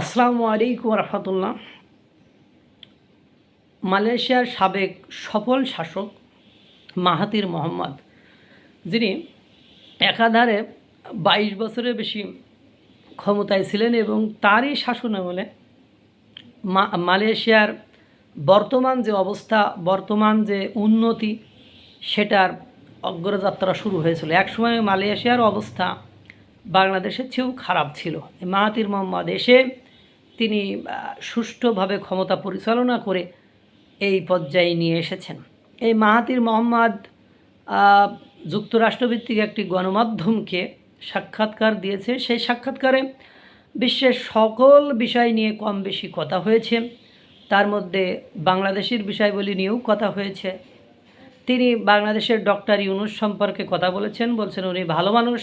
আসসালামু আলাইকুম রহমতুল্লাহ। মালয়েশিয়ার সাবেক সফল শাসক মাহাতির মোহাম্মদ, যিনি একাধারে বাইশ বছরের বেশি ক্ষমতায় ছিলেন এবং তারই শাসনামলে মালয়েশিয়ার বর্তমান যে অবস্থা, বর্তমান যে উন্নতি, সেটার অগ্রযাত্রা শুরু হয়েছিল। একসময় মালয়েশিয়ার অবস্থা বাংলাদেশের চেয়েও খারাপ ছিল। মাহাতির মোহাম্মদ এসে তিনি সুষ্ঠুভাবে ক্ষমতা পরিচালনা করে এই পর্যায়ে নিয়ে এসেছেন। এই মাহাতির মোহাম্মদ যুক্তরাষ্ট্রভিত্তিক একটি গণমাধ্যমকে সাক্ষাৎকার দিয়েছে। সেই সাক্ষাৎকারে বিশ্বের সকল বিষয় নিয়ে কম বেশি কথা হয়েছে। তার মধ্যে বাংলাদেশের বিষয়গুলি নিয়েও কথা হয়েছে। তিনি বাংলাদেশের ডক্টর ইউনুস সম্পর্কে কথা বলেছেন। বলছেন, উনি ভালো মানুষ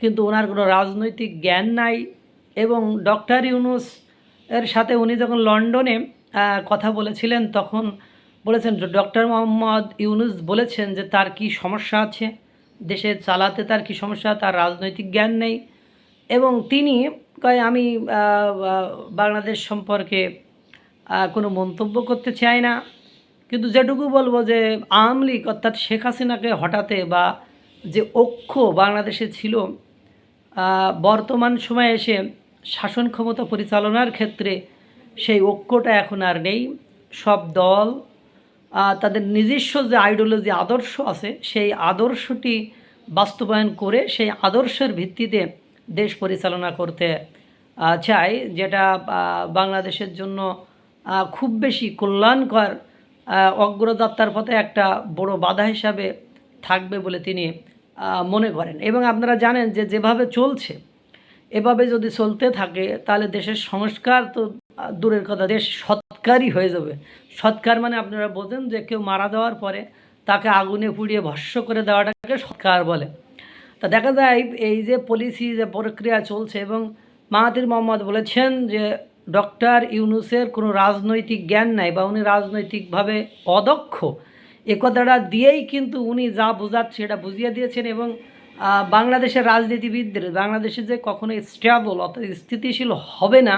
কিন্তু ওনার কোনো রাজনৈতিক জ্ঞান নাই এবং ডক্টর ইউনুস এর সাথে উনি যখন লন্ডনে কথা বলেছিলেন, তখন বলেছেন ডক্টর মোহাম্মদ ইউনুস বলেছেন যে তার কি সমস্যা আছে? দেশে চালাতে তার কি সমস্যা? তার রাজনৈতিক জ্ঞান নেই। এবং তিনি কয়, আমি বাংলাদেশ সম্পর্কে কোনো মন্তব্য করতে চাই না। কিন্তু যেটুকু বলব যে আওয়ামী লীগ, অর্থাৎ শেখ হাসিনাকে হঠাতে বা যে ঐক্য বাংলাদেশে ছিল বর্তমান সময়ে এসে শাসন ক্ষমতা পরিচালনার ক্ষেত্রে সেই ঐক্যটা এখন আর নেই। সব দল তাদের নিজস্ব যে আইডিওলজি আদর্শ আছে, সেই আদর্শটি বাস্তবায়ন করে সেই আদর্শের ভিত্তিতে দেশ পরিচালনা করতে চায়, যেটা বাংলাদেশের জন্য খুব বেশি কল্যাণকর অগ্রযাত্রার পথে একটা বড় বাধা হিসাবে থাকবে বলে তিনি মনে করেন। এবং আপনারা জানেন যে যেভাবে চলছে, এভাবে যদি চলতে থাকে, তাহলে দেশের সংস্কার তো দূরের কথা, দেশ সৎকারই হয়ে যাবে। সৎকার মানে আপনারা বোঝেন যে কেউ মারা যাওয়ার পরে তাকে আগুনে পুড়িয়ে ভস্য করে দেওয়াটাকে সৎকার বলে। তা দেখা যায় এই যে পলিসি যে প্রক্রিয়া চলছে এবং মাহাতির মোহাম্মদ বলেছেন যে ডক্টর ইউনুসের কোনো রাজনৈতিক জ্ঞান নাই বা উনি রাজনৈতিকভাবে অদক্ষ এ কথাটা দিয়েই কিন্তু উনি যা বোঝাচ্ছে এটা বুঝিয়ে দিয়েছেন এবং বাংলাদেশের রাজনীতিবিদদের বাংলাদেশে যে কখনো স্টেবল অর্থাৎ স্থিতিশীল হবে না,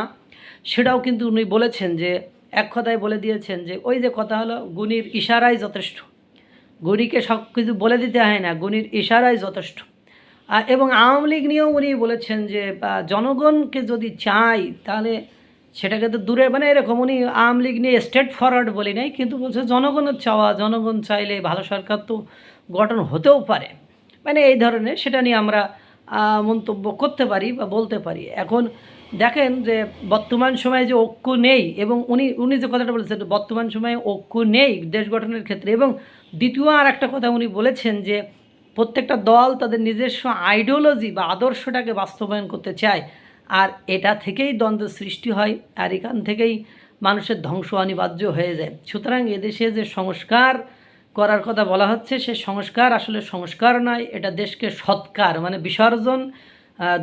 সেটাও কিন্তু উনি বলেছেন যে, এক কথায় বলে দিয়েছেন যে, ওই যে কথা হলো গুণীর ইশারাই যথেষ্ট। গুণীকে সব কিছু বলে দিতে হয় না, গুণীর ইশারাই যথেষ্ট। এবং আওয়ামী লীগ নিয়েও উনি বলেছেন যে জনগণকে যদি চাই, তাহলে সেটাকে তো দূরে মানে এরকম উনি আওয়ামী লীগ নিয়ে স্টেট ফরওয়ার্ড বলি নাই, কিন্তু বলছে জনগণের চাওয়া, জনগণ চাইলে ভালো সরকার তো গঠন হতেও পারে। মানে এই ধরনের সেটা নিয়ে আমরা মন্তব্য করতে পারি বা বলতে পারি। এখন দেখেন যে বর্তমান সময়ে যে ঐক্য নেই এবং উনি উনি যে কথাটা বলেছেন, বর্তমান সময়ে ঐক্য নেই দেশ গঠনের ক্ষেত্রে এবং দ্বিতীয় আর একটা কথা উনি বলেছেন যে প্রত্যেকটা দল তাদের নিজস্ব আইডিওলজি বা আদর্শটাকে বাস্তবায়ন করতে চায়। আর এটা থেকেই দ্বন্দ্বের সৃষ্টি হয় আর এখান থেকেই মানুষের ধ্বংস অনিবার্য হয়ে যায়। সুতরাং এদেশে যে সংস্কার করার কথা বলা হচ্ছে, সে সংস্কার আসলে সংস্কার নয়, এটা দেশকে সৎকার মানে বিসর্জন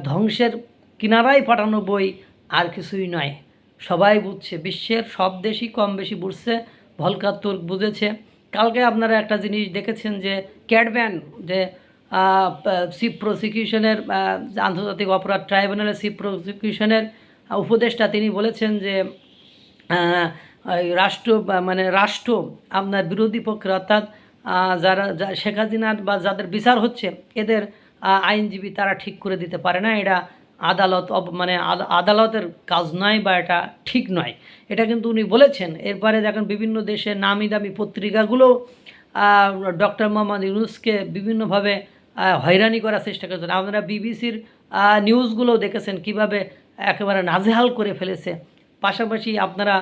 ধ্বংসের কিনারায় পাঠানো বই আর কিছুই নয়। সবাই বুঝছে, বিশ্বের সব দেশই কম বেশি বুঝছে ভলকার তুর্ক বুঝেছে। কালকে আপনারা একটা জিনিস দেখেছেন যে ক্যাডব্যান যে চিফ প্রসিকিউশনের আন্তর্জাতিক অপরাধ ট্রাইব্যুনালের চিফ প্রসিকিউশনের উপদেষ্টা তিনি বলেছেন যে রাষ্ট্র মানে রাষ্ট্র আপনার বিরোধী পক্ষের অর্থাৎ যারা শেখ হাসিনার বা যাদের বিচার হচ্ছে, এদের আইনজীবী তারা ঠিক করে দিতে পারে না। এটা আদালত মানে আদালতের কাজ নয় বা এটা ঠিক নয়। এটা কিন্তু উনি বলেছেন। এরপরে দেখেন বিভিন্ন দেশে নামি দামি পত্রিকাগুলো ডক্টর মোহাম্মদ ইউনুসকে বিভিন্নভাবে হয়রানি করার চেষ্টা করেছেন। আপনারা বিবিসির নিউজগুলো দেখেছেন কীভাবে একেবারে নাজেহাল করে ফেলেছে। পাশাপাশি আপনারা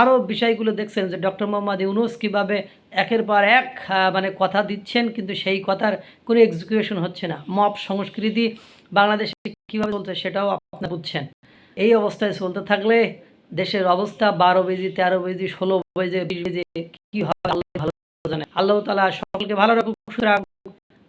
আরও বিষয়গুলো দেখছেন যে ডক্টর মোহাম্মদ ইউনুস কীভাবে একের পর এক মানে কথা দিচ্ছেন, কিন্তু সেই কথার কোনো এক্সিকিউশন হচ্ছে না। মপ সংস্কৃতি বাংলাদেশে কীভাবে চলছে সেটাও আপনারা বুঝছেন। এই অবস্থায় চলতে থাকলে দেশের অবস্থা বারো বেজি, তেরো বেজি, ষোলো বেজে, বিশ বেজে কী হবে, আল্লাহ ভালো জানে। আল্লাহ তালা সকলকে ভালো রাখুক।